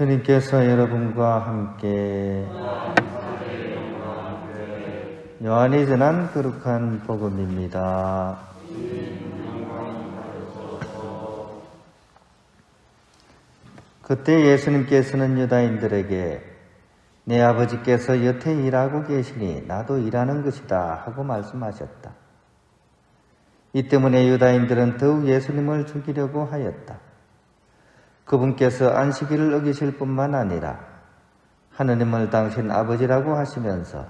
주님께서 여러분과 함께 요한이 전한 거룩한 복음입니다. 그때 예수님께서는 유다인들에게 내 아버지께서 여태 일하고 계시니 나도 일하는 것이다 하고 말씀하셨다. 이 때문에 유다인들은 더욱 예수님을 죽이려고 하였다. 그분께서 안식일을 어기실 뿐만 아니라 하느님을 당신 아버지라고 하시면서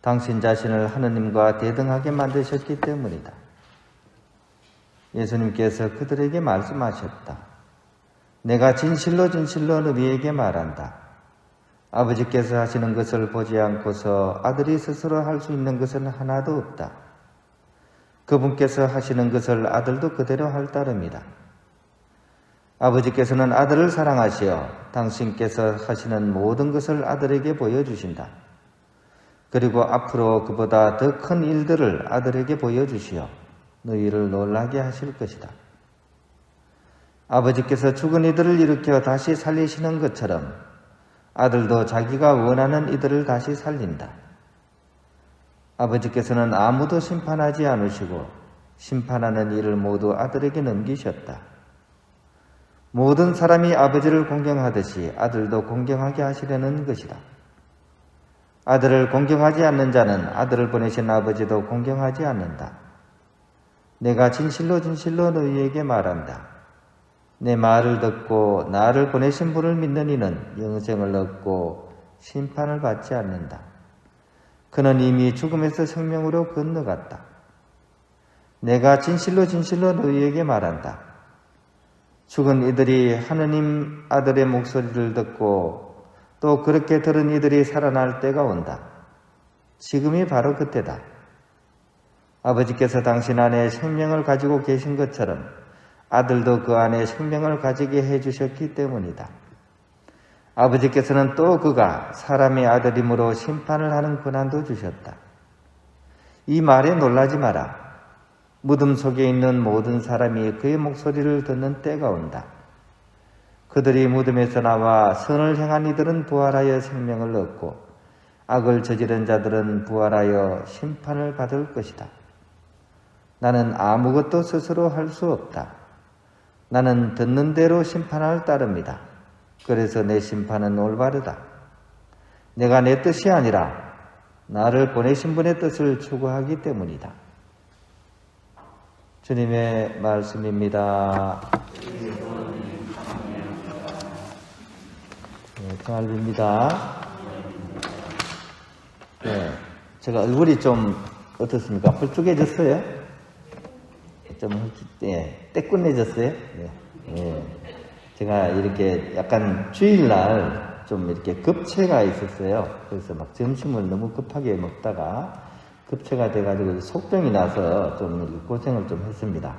당신 자신을 하느님과 대등하게 만드셨기 때문이다. 예수님께서 그들에게 말씀하셨다. 내가 진실로 진실로 너희에게 말한다. 아버지께서 하시는 것을 보지 않고서 아들이 스스로 할 수 있는 것은 하나도 없다. 그분께서 하시는 것을 아들도 그대로 할 따름이다. 아버지께서는 아들을 사랑하시어 당신께서 하시는 모든 것을 아들에게 보여주신다. 그리고 앞으로 그보다 더 큰 일들을 아들에게 보여주시어 너희를 놀라게 하실 것이다. 아버지께서 죽은 이들을 일으켜 다시 살리시는 것처럼 아들도 자기가 원하는 이들을 다시 살린다. 아버지께서는 아무도 심판하지 않으시고 심판하는 일을 모두 아들에게 넘기셨다. 모든 사람이 아버지를 공경하듯이 아들도 공경하게 하시려는 것이다. 아들을 공경하지 않는 자는 아들을 보내신 아버지도 공경하지 않는다. 내가 진실로 진실로 너희에게 말한다. 내 말을 듣고 나를 보내신 분을 믿는 이는 영생을 얻고 심판을 받지 않는다. 그는 이미 죽음에서 생명으로 건너갔다. 내가 진실로 진실로 너희에게 말한다. 죽은 이들이 하느님 아들의 목소리를 듣고 또 그렇게 들은 이들이 살아날 때가 온다. 지금이 바로 그때다. 아버지께서 당신 안에 생명을 가지고 계신 것처럼 아들도 그 안에 생명을 가지게 해주셨기 때문이다. 아버지께서는 또 그가 사람의 아들임으로 심판을 하는 권한도 주셨다. 이 말에 놀라지 마라. 무덤 속에 있는 모든 사람이 그의 목소리를 듣는 때가 온다. 그들이 무덤에서 나와 선을 행한 이들은 부활하여 생명을 얻고 악을 저지른 자들은 부활하여 심판을 받을 것이다. 나는 아무것도 스스로 할 수 없다. 나는 듣는 대로 심판할 따릅니다. 그래서 내 심판은 올바르다. 내가 내 뜻이 아니라 나를 보내신 분의 뜻을 추구하기 때문이다. 주님의 말씀입니다. 네, 정알입니다. 네, 제가 얼굴이 좀 어떻습니까? 펄쭉해졌어요? 좀, 예, 때꾸내졌어요? 네. 예. 제가 이렇게 약간 주일날 좀 이렇게 급체가 있었어요. 그래서 막 점심을 너무 급하게 먹다가 급체가 돼가지고 속병이 나서 좀 고생을 좀 했습니다.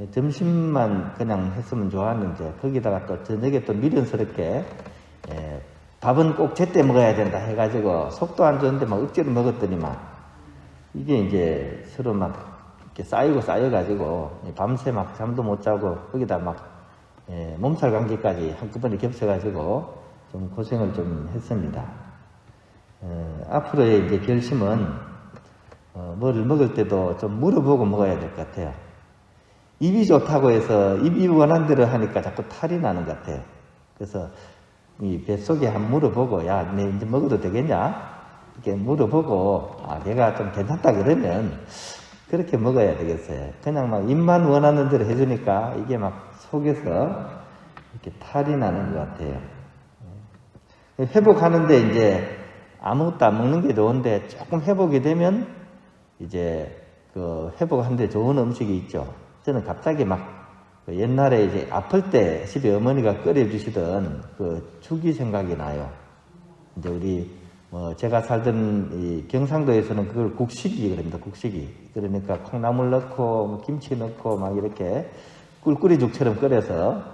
예, 점심만 그냥 했으면 좋았는데 거기다가 또 저녁에 또 미련스럽게 예, 밥은 꼭 제때 먹어야 된다 해가지고 속도 안 좋은데 막 억지로 먹었더니만 이게 이제 서로 막 이렇게 쌓이고 쌓여가지고 밤새 막 잠도 못 자고 거기다 막 예, 몸살 감기까지 한꺼번에 겹쳐가지고 좀 고생을 좀 했습니다. 어, 앞으로의 이제 결심은 어, 뭐를 먹을 때도 좀 물어보고 먹어야 될 것 같아요. 입이 좋다고 해서 입이 원한 대로 하니까 자꾸 탈이 나는 것 같아요. 그래서 이 뱃속에 한 물어보고 야, 내 이제 먹어도 되겠냐? 이렇게 물어보고 아, 내가 좀 괜찮다 그러면 그렇게 먹어야 되겠어요. 그냥 막 입만 원하는 대로 해주니까 이게 막 속에서 이렇게 탈이 나는 것 같아요. 회복하는데 이제 아무것도 안 먹는 게 좋은데 조금 회복이 되면 이제 그 회복하는데 좋은 음식이 있죠. 저는 갑자기 막 그 옛날에 이제 아플 때 집에 어머니가 끓여주시던 그 죽이 생각이 나요. 이제 우리 뭐 제가 살던 이 경상도에서는 그걸 국식이 그럽니다. 국식이. 그러니까 콩나물 넣고 뭐 김치 넣고 막 이렇게 꿀꿀이죽처럼 끓여서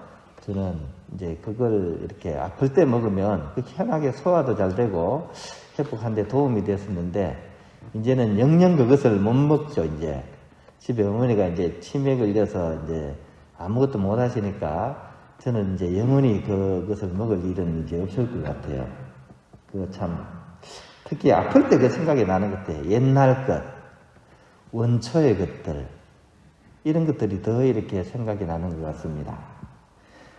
저는 이제 그걸 이렇게 아플 때 먹으면 그 희한하게 소화도 잘 되고 회복하는데 도움이 됐었는데 이제는 영영 그것을 못 먹죠 이제 집에 어머니가 이제 치매 걸려서 이제 아무것도 못 하시니까 저는 이제 영원히 그것을 먹을 일은 이제 없을 것 같아요. 그 참, 특히 아플 때 그 생각이 나는 것 같아요. 옛날 것, 원초의 것들, 이런 것들이 더 이렇게 생각이 나는 것 같습니다.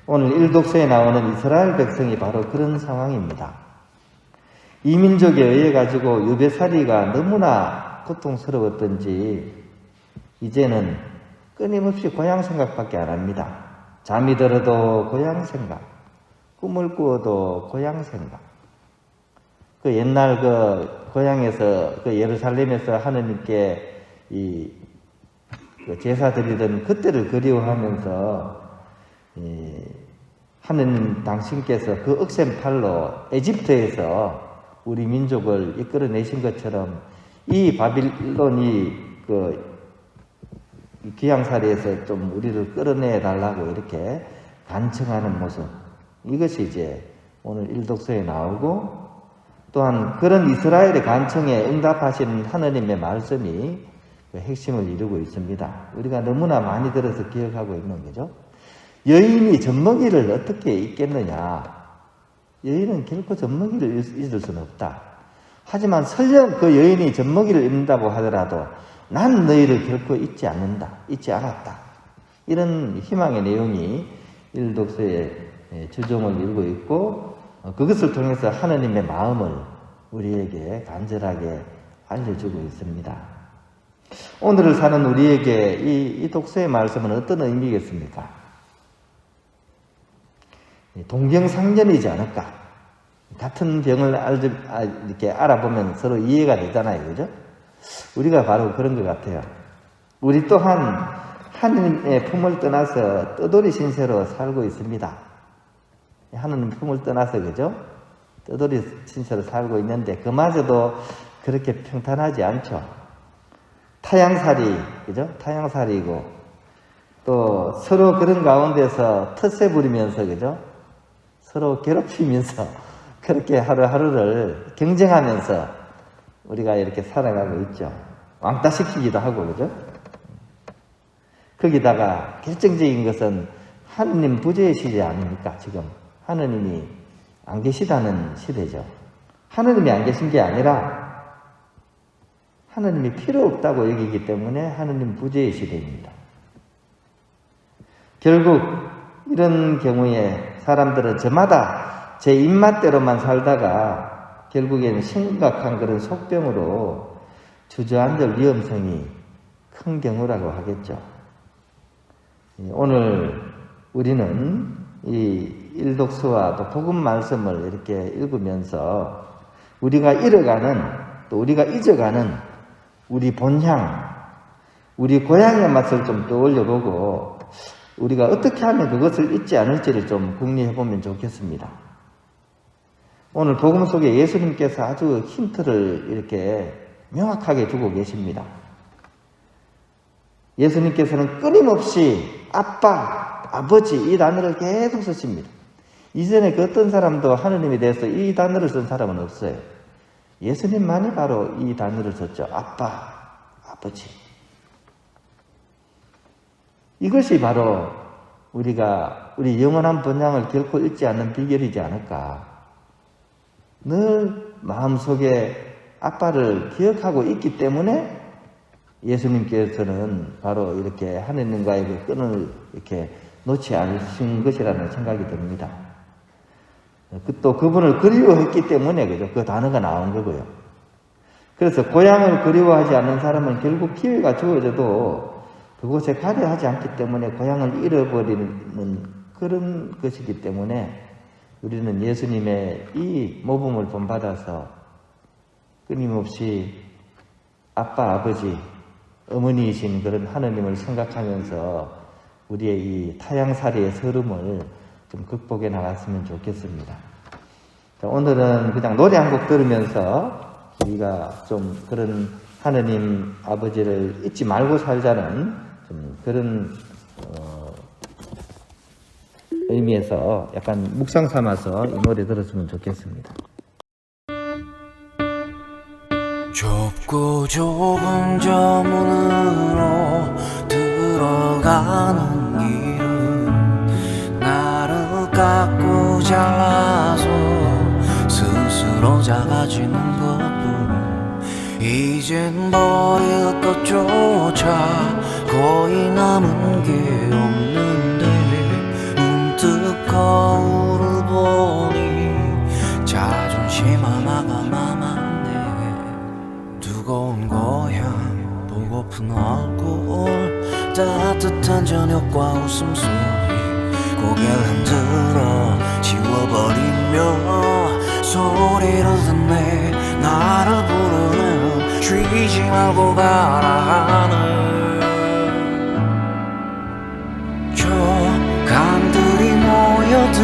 오늘 일독서에 나오는 이스라엘 백성이 바로 그런 상황입니다. 이민족에 의해 가지고 유배살이가 너무나 고통스러웠던지 이제는 끊임없이 고향 생각밖에 안 합니다. 잠이 들어도 고향 생각, 꿈을 꾸어도 고향 생각. 그 옛날 그 고향에서 그 예루살렘에서 하느님께 이그 제사 드리던 그때를 그리워하면서 이 하느님 당신께서 그 억센 팔로 에집트에서 우리 민족을 이끌어내신 것처럼 이 바빌론이 그 귀양살이에서 좀 우리를 끌어내 달라고 이렇게 간청하는 모습 이것이 이제 오늘 일독서에 나오고 또한 그런 이스라엘의 간청에 응답하시는 하느님의 말씀이 그 핵심을 이루고 있습니다. 우리가 너무나 많이 들어서 기억하고 있는 거죠. 여인이 젖먹이를 어떻게 잊겠느냐? 여인은 결코 젖먹이를 잊을 수는 없다. 하지만 설령 그 여인이 젖먹이를 잊는다고 하더라도 난 너희를 결코 잊지 않는다. 잊지 않았다. 이런 희망의 내용이 일독서의 주종을 이루고 있고 어, 그것을 통해서 하느님의 마음을 우리에게 간절하게 알려주고 있습니다. 오늘을 사는 우리에게 이, 이 독서의 말씀은 어떤 의미겠습니까? 동병상련이지 않을까? 같은 병을 알, 아, 이렇게 알아보면 서로 이해가 되잖아요. 그죠? 우리가 바로 그런 것 같아요. 우리 또한 하느님의 품을 떠나서 떠돌이 신세로 살고 있습니다. 하느님 품을 떠나서 그죠? 떠돌이 신세로 살고 있는데 그마저도 그렇게 평탄하지 않죠. 타양살이 그죠? 타양살이고 또 서로 그런 가운데서 텃세 부리면서 그죠? 서로 괴롭히면서 그렇게 하루하루를 경쟁하면서 우리가 이렇게 살아가고 있죠. 왕따 시키기도 하고 그죠? 거기다가 결정적인 것은 하느님 부재의 시대 아닙니까 지금 하느님이 안 계시다는 시대죠. 하느님이 안 계신 게 아니라 하느님이 필요 없다고 여기기 때문에 하느님 부재의 시대입니다. 결국 이런 경우에 사람들은 저마다 제 입맛대로만 살다가 결국에는 심각한 그런 속병으로 주저앉을 위험성이 큰 경우라고 하겠죠. 오늘 우리는 이 일독서와 또 복음 말씀을 이렇게 읽으면서 우리가 잃어가는 또 우리가 잊어가는 우리 본향, 우리 고향의 맛을 좀 떠올려 보고 우리가 어떻게 하면 그것을 잊지 않을지를 좀 궁리해 보면 좋겠습니다. 오늘 복음 속에 예수님께서 아주 힌트를 이렇게 명확하게 주고 계십니다. 예수님께서는 끊임없이 아빠, 아버지 이 단어를 계속 쓰십니다. 이전에 그 어떤 사람도 하느님에 대해서 이 단어를 쓴 사람은 없어요. 예수님만이 바로 이 단어를 썼죠. 아빠, 아버지. 이것이 바로 우리가 우리 영원한 번향을 결코 잊지 않는 비결이지 않을까. 늘 마음속에 아빠를 기억하고 있기 때문에 예수님께서는 바로 이렇게 하느님과의 그 끈을 이렇게 놓지 않으신 것이라는 생각이 듭니다. 그또 그분을 그리워했기 때문에 그죠? 그 단어가 나온 거고요. 그래서 고향을 그리워하지 않는 사람은 결국 기회가 주어져도 그곳에 가려 하지 않기 때문에 고향을 잃어버리는 그런 것이기 때문에 우리는 예수님의 이 모범을 본받아서 끊임없이 아빠, 아버지, 어머니이신 그런 하느님을 생각하면서 우리의 이 타양살이의 서름을 좀 극복해 나갔으면 좋겠습니다. 자, 오늘은 그냥 노래 한 곡 들으면서 우리가 좀 그런 하느님 아버지를 잊지 말고 살자는 좀 그런 어, 의미에서 약간 묵상 삼아서 이 노래 들었으면 좋겠습니다. 좁고 좁은 저 문으로 들어가는 길은 나를 깎고 잘라서 스스로 작아지는 것뿐 이젠 버릴 것조차 거의 남은 게 없는데 문득 거울을 보니 자존심 하나가 남았네. 두꺼운 고향 보고픈 얼굴 따뜻한 저녁과 웃음소리 고개를 흔들어 지워버리며 소리를 듣네. 나를 부르는 쉬지 말고 가라 하는 곳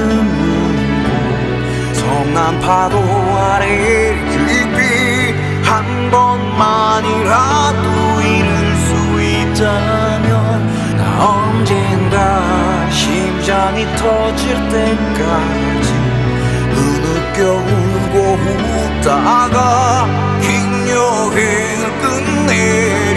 성난 파도 아래 깊이 한 번만이라도 잃을 수 있다면 나 언젠가 심장이 터질 때까지 흐느껴 울고 웃다가 긴 여행을 끝내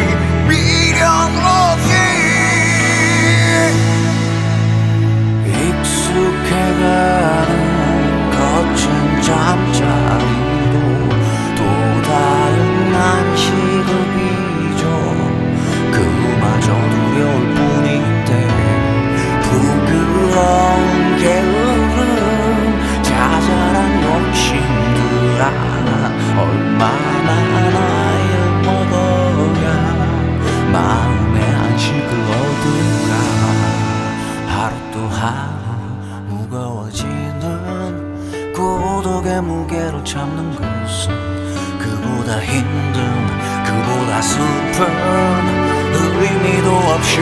참는 것은 그보다 힘든 그보다 슬픈 의미도 없이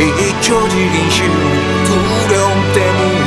잊혀지긴 쉬운 두려움 때문이